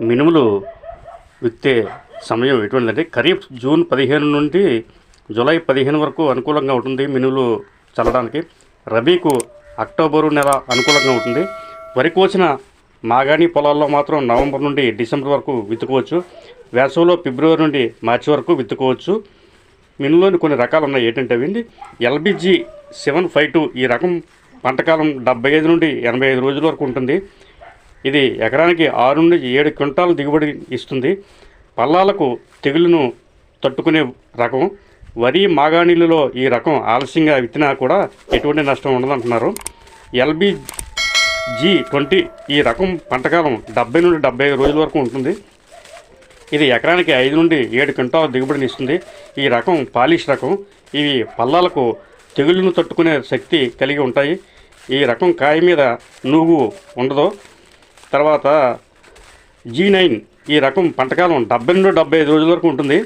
మినుములు విత్తే సమయం ఎటువంటిదంటే ఖరీఫ్ జూన్ పదిహేను నుండి జూలై పదిహేను వరకు అనుకూలంగా ఉంటుంది మినుములు చల్లడానికి. రబీకు అక్టోబరు నెల అనుకూలంగా ఉంటుంది. వరి కోసిన మాగాణి పొలాల్లో మాత్రం నవంబర్ నుండి డిసెంబర్ వరకు విత్తుకోవచ్చు. వేసవిలో ఫిబ్రవరి నుండి మార్చి వరకు విత్తుకోవచ్చు. మినులోని కొన్ని రకాలు ఉన్నాయి. ఏంటంటే అవి ఎల్బిజి సెవెన్ ఫైవ్ టూ ఈ రకం పంటకాలం డెబ్బై ఐదు నుండి ఎనభై ఐదు రోజుల వరకు ఉంటుంది. ఇది ఎకరానికి ఆరు నుండి ఏడు క్వింటాల దిగుబడి ఇస్తుంది. పల్లాలకు తెగులును తట్టుకునే రకం. వరి మాగాణిలలో ఈ రకం ఆలస్యంగా విత్తినా కూడా ఎటువంటి నష్టం ఉండదంటున్నారు. ఎల్బి జీ ట్వంటీ ఈ రకం పంటకాలం డెబ్బై నుండి డెబ్బై ఐదు రోజుల వరకు ఉంటుంది. ఇది ఎకరానికి ఐదు నుండి ఏడు క్వింటాల దిగుబడిని ఇస్తుంది. ఈ రకం పాలిష్ రకం. ఇవి పల్లాలకు తెగుళ్ళను తట్టుకునే శక్తి కలిగి ఉంటాయి. ఈ రకం కాయ మీద నువ్వు ఉండదు. తర్వాత జీ నైన్ ఈ రకం పంటకాలం డెబ్బై నుండి డెబ్బై ఐదు రోజుల వరకు ఉంటుంది.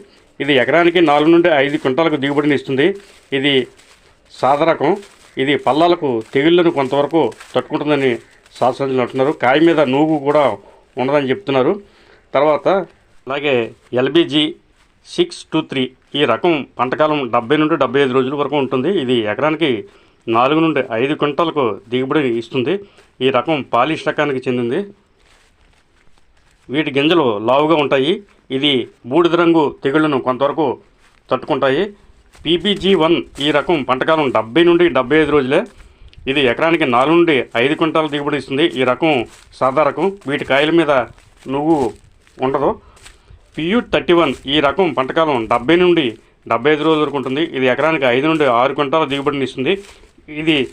ఇది ఎకరానికి నాలుగు నుండి ఐదు క్వింటాలకు దిగుబడిని ఇస్తుంది. ఇది సాదరకం ఇది పల్లాలకు తెగుళ్ళను కొంతవరకు తట్టుకుంటుందని శాస్త్రజ్ఞులు అంటున్నారు. కాయ మీద నూగు కూడా ఉండదని చెప్తున్నారు. తర్వాత అలాగే ఎల్బీజీ సిక్స్ టూ త్రీ ఈ రకం పంటకాలం డెబ్బై నుండి డెబ్బై ఐదు రోజుల వరకు ఉంటుంది. ఇది ఎకరానికి నాలుగు నుండి ఐదు క్వింటాలకు దిగుబడిని ఇస్తుంది. ఈ రకం పాలిష్ రకానికి చెందింది. వీటి గింజలు లావుగా ఉంటాయి. ఇది బూడిద రంగు తెగుళ్ళను కొంతవరకు తట్టుకుంటాయి. పీబీజీ వన్ ఈ రకం పంటకాలం డెబ్బై నుండి డెబ్బై ఐదు రోజులే. ఇది ఎకరానికి నాలుగు నుండి ఐదు క్వింటాల దిగుబడి ఇస్తుంది. ఈ రకం సాదా రకం. వీటి కాయల మీద నువ్వు ఉండదు. పియూ థర్టీ వన్ ఈ రకం పంటకాలం డెబ్బై నుండి డెబ్బై ఐదు రోజుల వరకు ఉంటుంది. ఇది ఎకరానికి ఐదు నుండి ఆరు క్వింటాల దిగుబడిని ఇస్తుంది. ఇది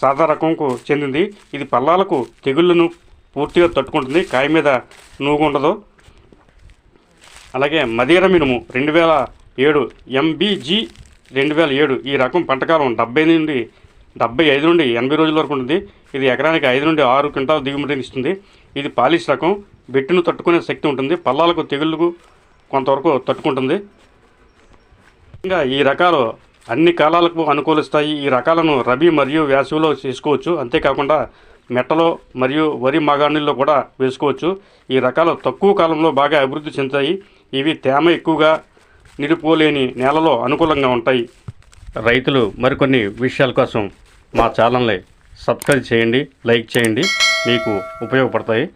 సాదా రకంకు చెందింది. ఇది పల్లాలకు తెగుళ్ళను పూర్తిగా తట్టుకుంటుంది. కాయ మీద నూగు ఉండదు. అలాగే మదీర మినుము రెండు వేల ఏడు ఎంబీజీ రెండు వేల ఏడు ఈ రకం పంటకాలం డెబ్బై నుండి డెబ్బై ఐదు నుండి ఎనభై రోజుల వరకు ఉంటుంది. ఇది ఎకరానికి ఐదు నుండి ఆరు క్వింటాల దిగుబడిని ఇస్తుంది. ఇది పాలిష్ రకం. బెట్టును తట్టుకునే శక్తి ఉంటుంది. పల్లాలకు తెగుళ్ళకు కొంతవరకు తట్టుకుంటుంది. ఇంకా ఈ రకాలు అన్ని కాలాలకు అనుకూలిస్తాయి. ఈ రకాలను రబీ మరియు వేసవిలో చేసుకోవచ్చు. అంతేకాకుండా మెట్టలో మరియు వరి మాగాణుల్లో కూడా వేసుకోవచ్చు. ఈ రకాలు తక్కువ కాలంలో బాగా అభివృద్ధి చెందుతాయి. ఇవి తేమ ఎక్కువగా నిలుపుకోలేని నేలలో అనుకూలంగా ఉంటాయి. రైతులు మరికొన్ని విషయాల కోసం మా ఛానల్ని సబ్స్క్రైబ్ చేయండి లైక్ చేయండి. మీకు ఉపయోగపడతాయి.